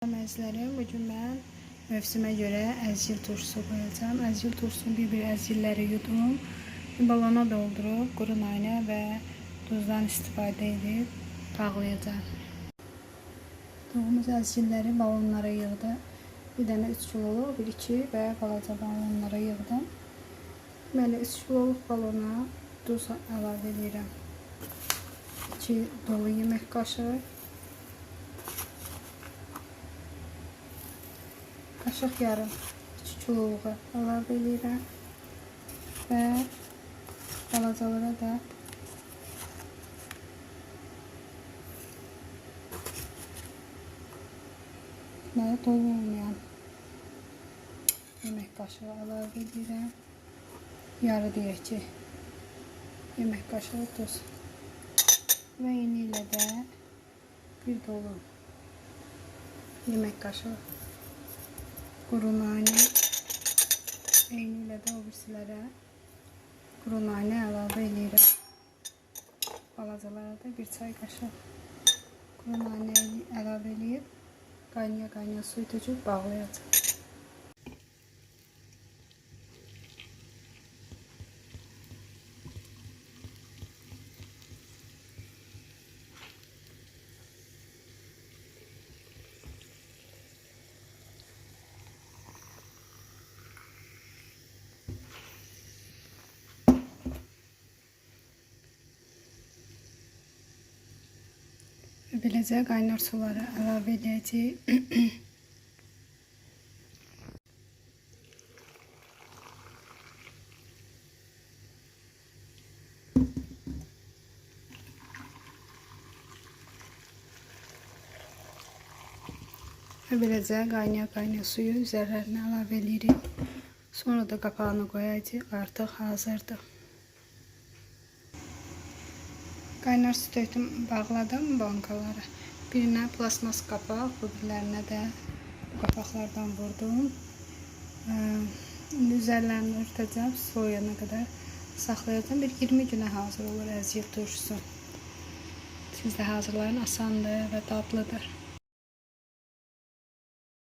Əzizlərim, bugün mən mövsümə görə əzgil turşusu qoyacağam. Əzgil turşusunu bir-bir əzgilləri yudum. Balona doldurub quru nanə və duzdan istifadə edib bağlayacağım. Doğumuz əzgilləri balonlara yığdı. Bir dənə 3 kiloluq, bir iki və balaca balonlara yığdım. Deməli 3 kiloluq balona duz əlavə edirəm. 2 dolu yemək qaşığı Qaşıq yarım. 2 kiloluğu əlavə edirəm və balacalara da deməli dolu olmayan yemək qaşığı əlavə edirəm. Yarı deyək ki, yemək qaşığı duz və eyni ilə bir dolu yemək qaşığı kuru nane eyni ilə də o birisilərə kuru nane əlavə edirəm. Balacalara da bir çay qaşıq kuru nane əlavə edib qaynaya-qaynaya su töküb bağlayacağım. Beləcə qaynar suları əlavə edəcəyik. Beləcə qaynaya-qaynaya suyu üzərlərinə əlavə edirik. Sonra da qapağını qoyacağıq. Artıq hazırdır. Qaynar su tökdüm, bağladım bankalara. Birinə plasmas qapaq, bu birlərinə də qapaqlardan vurdum. İndi üzərlərini örtəcəm, soyuyana qədər saxlayacağım. Bir 20 günə hazır olur əziyyə turşusu. Siz də hazırlayın, asandır və dadlıdır.